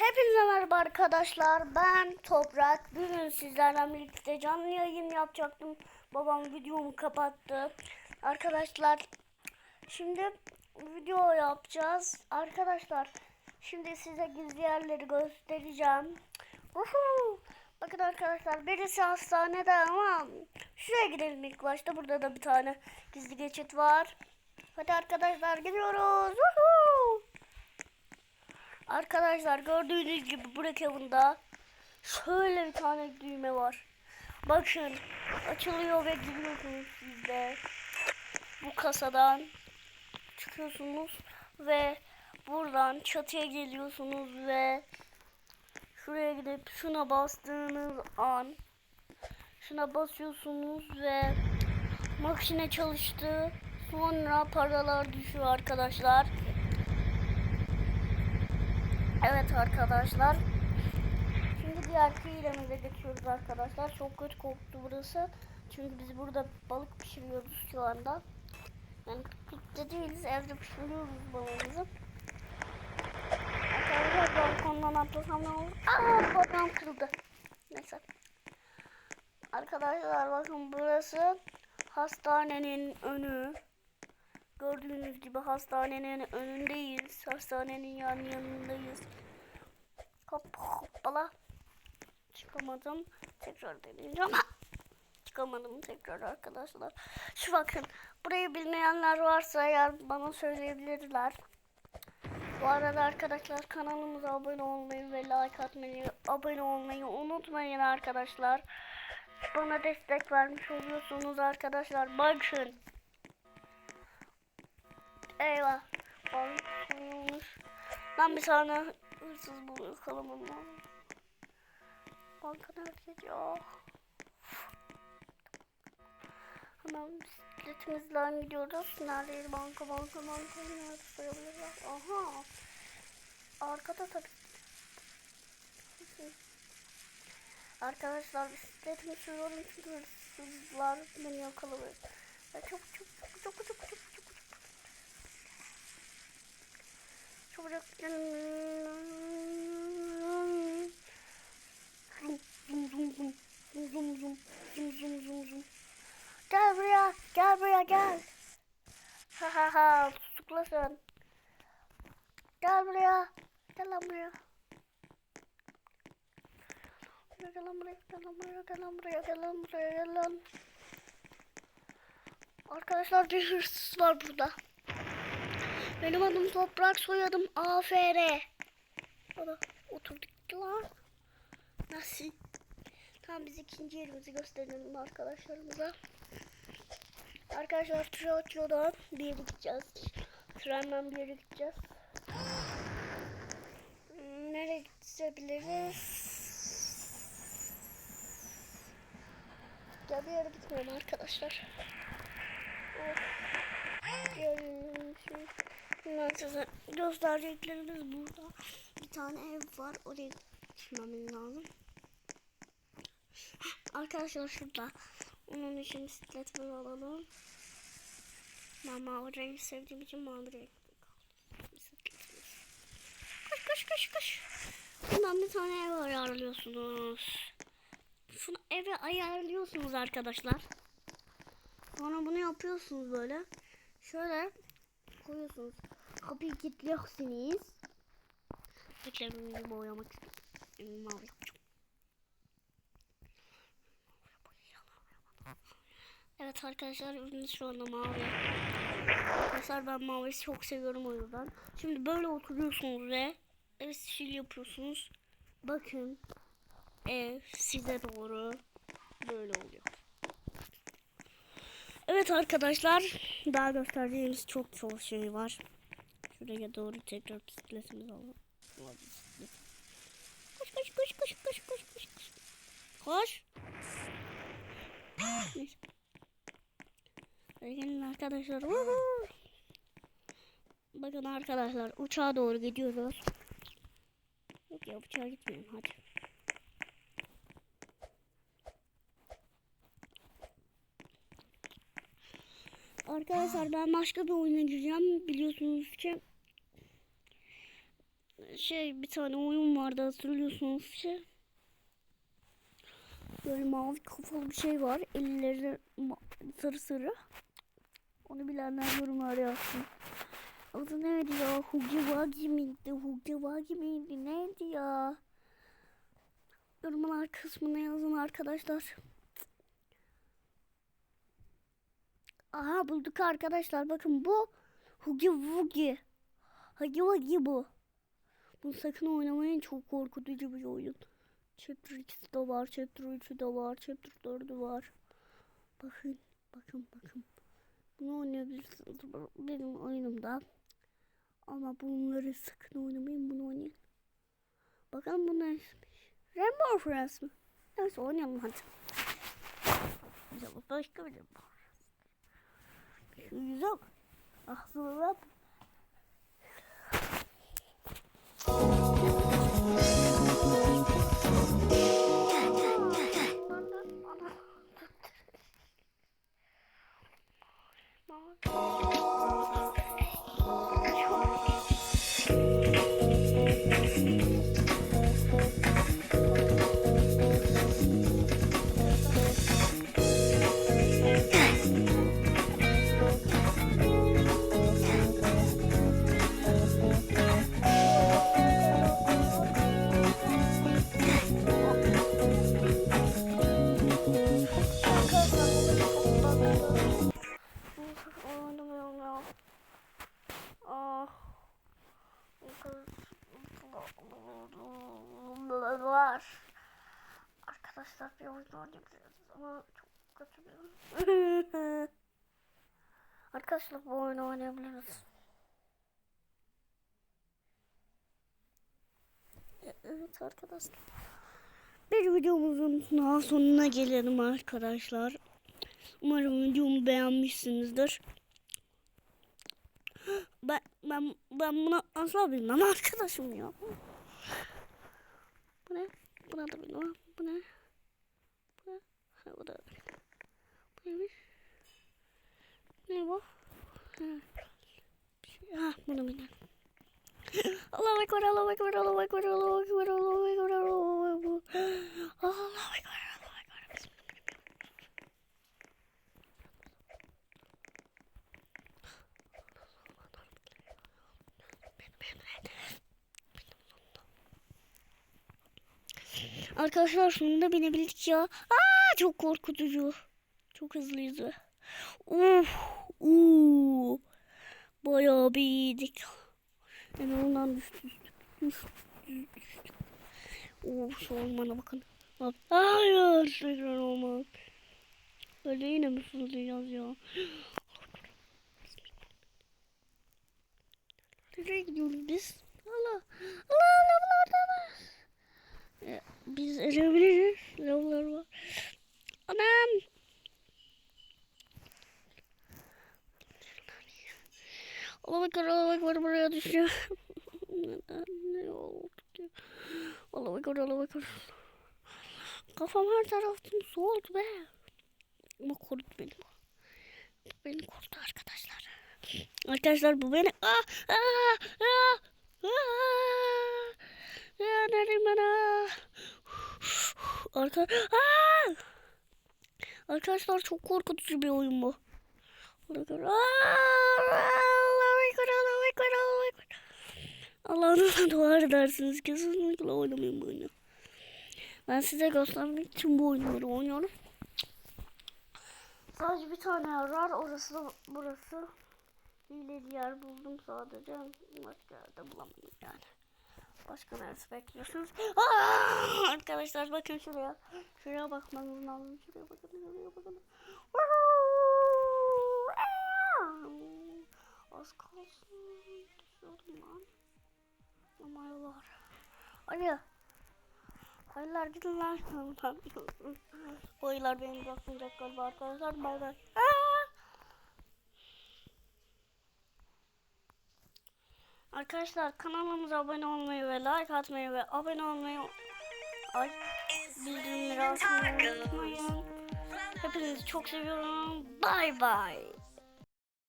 Hepinize merhaba arkadaşlar. Ben Toprak. Bugün sizlerle birlikte canlı yayın yapacaktım. Babam videomu kapattı. Arkadaşlar şimdi video yapacağız. Arkadaşlar şimdi size gizli yerleri göstereceğim. Uhu! Bakın arkadaşlar birisi hastanede ama şuraya gidelim ilk başta. Burada da bir tane gizli geçit var. Hadi arkadaşlar gidiyoruz. Uhu! Arkadaşlar gördüğünüz gibi bu reklamında şöyle bir tane düğme var. Bakın açılıyor ve giriyorsunuz siz. Bu kasadan çıkıyorsunuz ve buradan çatıya geliyorsunuz ve şuraya gidip şuna bastığınız an şuna basıyorsunuz ve makine çalıştı. Sonra paralar düşüyor arkadaşlar. Evet arkadaşlar. Şimdi diğer kıyılarımıza geçiyoruz arkadaşlar. Çok kötü koktu burası. Çünkü biz burada balık pişiriyoruz şu anda. Yani piknikte değiliz. Evde pişiriyoruz balığımızı. Arkadaşlar balkondan atlasam ne olur? Aa bacağım kırıldı. Neyse. Arkadaşlar bakın burası hastanenin önü. Gördüğünüz gibi hastanenin önündeyiz. Hastanenin yan yanındayız. Hop hoppala. Çıkamadım. Tekrar deneyeceğim. Çıkamadım tekrar arkadaşlar. Şu bakın. Burayı bilmeyenler varsa eğer bana söyleyebilirler. Bu arada arkadaşlar kanalımıza abone olmayı ve like atmayı, abone olmayı unutmayın arkadaşlar. Bana destek vermiş oluyorsunuz arkadaşlar. Bakın. Eyvah. Soyulmuş. Ben bir tane hırsız buluyor kalamam lazım. Banka nerede ya? Hemen bisikletimizle gidiyoruz. Neredeydi banka banka banka nerede sayabilirler? Aha. Arkada tabii. Arkadaşlar bisikletimi sürüyorum çünkü hırsızlar beni yakalıyor. Ya çok çok çok çok çok çok bıraktım. Gel buraya. Gel buraya gel. Ha ha ha. Tutuklasın. Gel buraya. Gel lan buraya. Gel lan buraya. Gel lan buraya. Gel lan buraya. Gel lan buraya. Gel lan. Arkadaşlar bir hırsız var burada benim adım Toprak, soyadım AFR. Baba oturduk lan. Nasıl? Tamam biz ikinci yerimizi gösterelim arkadaşlarımıza. Arkadaşlar Troço'dan bir yere gideceğiz. Trenden bir yere gideceğiz. Hmm, Nereye gidebiliriz? Ya bir yere gitmiyorum arkadaşlar. Of. Size göstereceklerimiz burada. Bir tane ev var. Oraya gitmemiz lazım. Arkadaşlar şurada. Onun için bisikletimi alalım. Ben mavi rengi sevdiğim için mavi bisikletimiz. Koş koş koş koş. Bundan bir tane ev ayarlıyorsunuz. Şunu eve ayarlıyorsunuz arkadaşlar. Sonra bunu yapıyorsunuz böyle. Şöyle koyuyorsunuz. Kapıyı kilitliyorsunuz. Renklerimi boyamak istiyorum. Mavi yapacağım. Evet arkadaşlar ürünümüz şu anda mavi. Arkadaşlar ben mavi çok seviyorum o yüzden. Şimdi böyle oturuyorsunuz ve ev sil yapıyorsunuz. Bakın ev size doğru böyle oluyor. Evet arkadaşlar daha göstereceğimiz çok çok şey var. Şuraya doğru tekrar bisikletimizi alalım. Koş koş koş koş koş koş koş koş. Koş. Neyse. Gelin arkadaşlar. Woohoo. Bakın arkadaşlar uçağa doğru gidiyoruz. Yok ya uçağa gitmeyelim hadi. Arkadaşlar ben başka bir oyuna gireceğim. Biliyorsunuz ki şey bir tane oyun vardı hatırlıyorsunuz şey. Böyle mavi kafalı bir şey var. Elleri sarı sarı. Onu bilenler yorumlara yazsın. Adı neydi ya? Hugi Wagi miydi? Hugi Wagi miydi? Neydi ya? Yorumlar kısmına yazın arkadaşlar. Aha bulduk arkadaşlar. Bakın bu Hugi Wugi. Hugi Wugi bu. Bunu sakın oynamayın. Çok korkutucu bir oyun. Chapter 2'si de var. Chapter 3'ü de var. Chapter 4'ü var. Bakın. Bakın bakın. Bunu oynayabilirsiniz. Benim oyunumda. Ama bunları sakın oynamayın. Bunu oynayın. Bakalım bu neymiş. Rainbow Friends mi? Neyse oynayalım hadi. Acaba başka bir Rainbow Friends. Bak. Aslında Bye. Arkadaşlar bir oyun oynayabiliriz ama çok kötü bir. Arkadaşlar bu oyunu oynayabiliriz. Evet arkadaşlar. Bir videomuzun daha sonuna gelelim arkadaşlar. Umarım videomu beğenmişsinizdir. Ben ben ben bunu asla bilmem arkadaşım ya. Bu ne? Buna da bilmem. Bu ne? Ha, bu da. Bu neymiş? Ne bu? Ha. Şey- bunu bilmem. Allahu Ekber, Allahu Ekber, Allahu Ekber, Allahu Ekber, Allahu Ekber, Allahu Ekber. Allahu Ekber, Ekber. Arkadaşlar sonunda binebildik ya. Aa çok korkutucu. Çok hızlıyız. ve- Uf, uu. Bayağı bir iyiydik. En ondan düştük. Düştük, düştük. Of şu ormana bakın. Bak. Hayır tekrar olmaz. Böyle yine mi fırlayacağız ya? Nereye gidiyoruz biz? Allah. Allah lavlarda var. E, Biz erebiliriz. Lavlar var. Anam. Allah bakar Allah bakar buraya düşüyor. Ne oldu ki? Bakar Allah bakar. Kafam her taraftan soğudu be. Ama korudu beni. Beni korudu arkadaşlar. Arkadaşlar bu beni... Ah, ah, ah, ah. Ya nereyim ben? ah? Arka... Ah! Arkadaşlar çok korkutucu bir oyun bu. Ah! Allah'ına dua edersiniz. Kesinlikle oynamayın bu oyunu. Ben size göstermek için bu oyunları oynuyorum. Sadece bir tane yer var. Orası da burası. Hileli yer buldum sadece. Başka yerde bulamadım yani. Başka neresi bekliyorsunuz? Aa! Arkadaşlar bakın şuraya. Şuraya bakmanız lazım. Şuraya bakın. Şuraya bakın. Az kalsın. Düşüyordum lan. Ama yollar. Hadi. Hayırlar gidin lan. Bu ayılar beni bırakmayacak galiba arkadaşlar. Bay bay. Aa! Arkadaşlar kanalımıza abone olmayı ve like atmayı ve abone olmayı ay bildirimleri açmayı unutmayın. Hepinizi çok seviyorum. Bay bay.